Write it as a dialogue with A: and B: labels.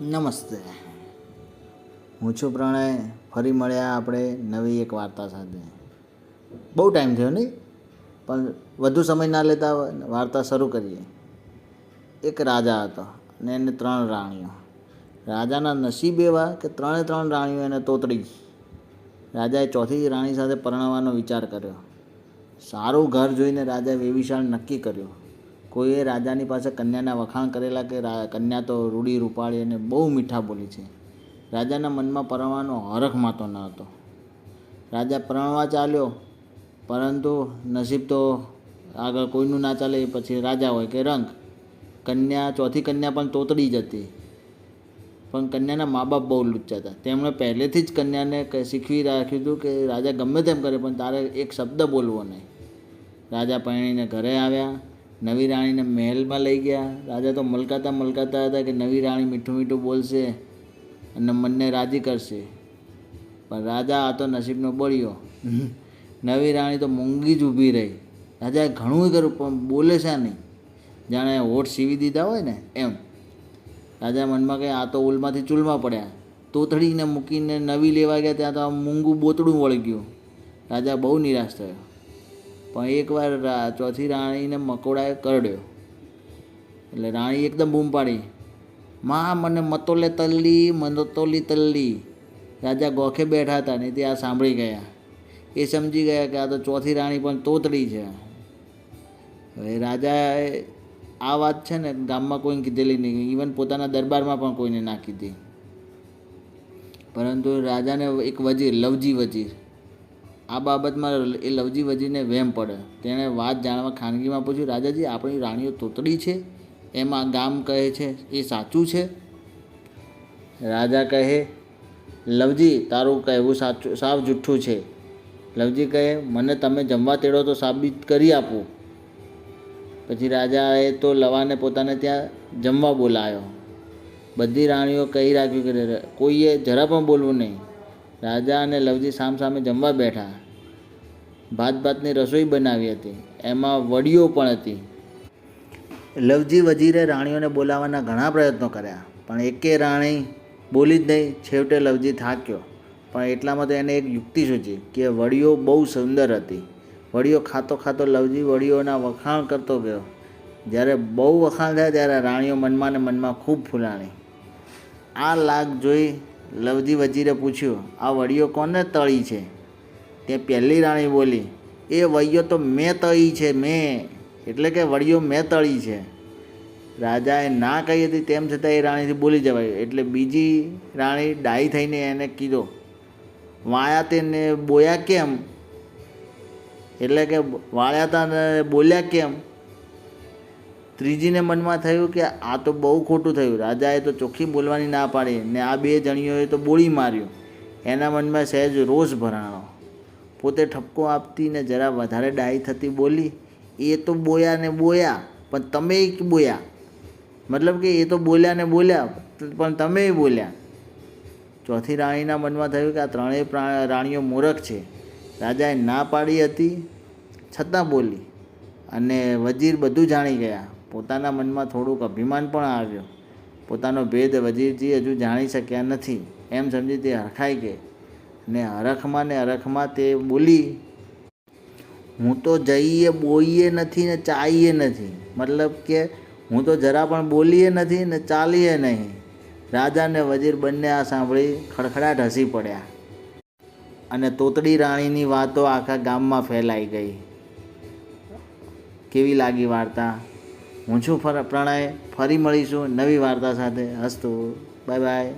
A: નમસ્તે. હું છું પ્રણય. ફરી મળ્યા આપણે નવી એક વાર્તા સાથે. બહુ ટાઈમ થયો નહીં, પણ વધુ સમય ના લેતા વાર્તા શરૂ કરીએ. એક રાજા હતો અને એને ત્રણ રાણીઓ. રાજાના નસીબ એવા કે ત્રણે ત્રણ રાણીઓ એને તોતડી. રાજાએ ચોથી રાણી સાથે પરણવાનો વિચાર કર્યો. સારું ઘર જોઈને રાજાએ વેવિશાળ નક્કી કર્યું. કોઈએ રાજાની પાસે કન્યાના વખાણ કરેલા કે કન્યા તો રૂડી, રૂપાળી અને બહુ મીઠા બોલી છે. રાજાના મનમાં પરણવાનો હરખ માતો ન હતો. રાજા પરણવા ચાલ્યો, પરંતુ નસીબ તો આગળ કોઈનું ના ચાલે પછી રાજા હોય કે રંગ. કન્યા, ચોથી કન્યા પણ તોતડી જ હતી પણ કન્યાના મા બાપ બહુ લુચ્ચા હતા. તેમણે પહેલેથી જ કન્યાને શીખવી રાખ્યું હતું કે રાજા ગમે તેમ કરે, પણ તારે એક શબ્દ બોલવો નહીં. રાજા પરણીને ઘરે આવ્યા. નવી રાણીને મહેલમાં લઈ ગયા. રાજા તો મલકાતા મલકાતા હતા કે નવી રાણી મીઠું મીઠું બોલશે અને મનને રાજી કરશે. પણ રાજા આ તો નસીબનો બળ્યો. નવી રાણી તો મૂંગી જ ઊભી રહી. રાજાએ ઘણું કર્યું, પણ બોલે છે નહીં? જાણે હોઠ સીવી દીધા હોય ને, એમ. રાજા મનમાં કહે આ તો ઉલમાંથી ચૂલમાં પડ્યા. તોતડીને મૂકીને નવી લેવા ગયા, ત્યાં તો આ મૂંગું બોતડું વળગ્યું રાજા બહુ નિરાશ થયો. પણ એકવાર ચોથી રાણીને મકોડાએ કરડ્યો. એટલે રાણી એકદમ બૂમ પાડી. માં, મને મતોલે તલ્લી મતોલી તલ્લી. રાજા ગોખે બેઠા હતા ને તે આ સાંભળી ગયા. એ સમજી ગયા કે આ તો ચોથી રાણી પણ તોતડી છે. હવે રાજાએ આ વાત છે ને ગામમાં કોઈને કીધેલી નહીં ઇવન પોતાના દરબારમાં પણ કોઈને ના કીધી. પરંતુ રાજાને એક વજીર, લવજી વજીર આ બાબતમાં એ લવજી વજીને વહેમ પડે. તેણે વાત જાણવા ખાનગીમાં પૂછ્યું, રાજાજી, આપણી રાણીઓ તોતડી છે? એમાં ગામ કહે છે, એ સાચું છે? રાજા કહે, લવજી, તારું કહેવું સાચું, સાવ જુઠ્ઠું છે. લવજી કહે, મને તમે જમવા તેડો તો સાબિત કરી આપું. પછી રાજાએ તો લવાને પોતાને ત્યાં જમવા બોલાયો બધી રાણીઓ કહી રાખ્યું કે કોઈએ જરા પણ બોલવું નહીં. રાજા અને લવજી સામ સામે જમવા બેઠા. ભાત ભાતની રસોઈ બનાવી હતી. એમાં વડીઓ પણ હતી. લવજી વજીરે રાણીઓને બોલાવવાના ઘણા પ્રયત્નો કર્યા, પણ એકે રાણી બોલી જ નહીં, છેવટે લવજી થાક્યો. પણ એટલામાં તો એને એક યુક્તિ સૂચી કે વડીઓ બહુ સુંદર હતી. વડીઓ ખાતો ખાતો લવજી વડીઓના વખાણ કરતો ગયો. જ્યારે બહુ વખાણ થયા ત્યારે રાણીઓ મનમાં ને મનમાં ખૂબ ફૂલાણી. આ લાગ જોઈ લવજી વજીરે પૂછ્યું, આ વડીયો કોને તળી છે? તે પહેલી રાણી બોલી, એ વૈયો તો મેં તળી છે, મેં. એટલે કે વડીયો મેં તળી છે. રાજાએ ના કહી હતી, તેમ છતાં એ રાણીથી બોલી જવાય. એટલે બીજી રાણી ડાઈ થઈને એને કીધો, વાયા તેને બોયા કેમ? એટલે કે વાળ્યા હતા બોલ્યા કેમ? ત્રીજીને મનમાં થયું કે આ તો બહુ ખોટું થયું. રાજાએ તો ચોખ્ખી બોલવાની ના પાડી ને આ બે જણીઓએ તો બોળી માર્યું. એના મનમાં સહેજ રોષ ભરાણો. પોતે ઠપકો આપતી ને જરા વધારે ડાઈ થતી બોલી, એ તો બોયા ને બોયા, પણ તમે બોયા? મતલબ કે એ તો બોલ્યા ને બોલ્યા, પણ તમે બોલ્યા. ચોથી રાણીના મનમાં થયું કે આ ત્રણેય રાણીઓ મૂરખ છે. રાજાએ ના પાડી હતી, છતાં બોલી અને વજીર બધું જાણી ગયા. પોતાના મનમાં થોડુંક અભિમાન પણ આવ્યો. પોતાનો ભેદ વજીરજી હજુ જાણી શક્યા નથી. એમ સમજી તે હરખાઈ ગઈ. ને હરખમાં ને હરખમાં તે બોલી, હું તો જઈએ બોઈએ નથી ને ચાઈએ નથી. મતલબ કે હું તો જરા પણ બોલીએ નથી ને ચાલીએ નહીં. રાજા ને વજીર બંને આ સાંભળી ખડખડાટ હસી પડ્યા. અને તોતડી રાણીની વાતો આખા ગામમાં ફેલાઈ ગઈ. કેવી લાગી વાર્તા? હું છું ફર પ્રણય. ફરી મળીશું નવી વાર્તા સાથે. હસ્તું. Bye bye.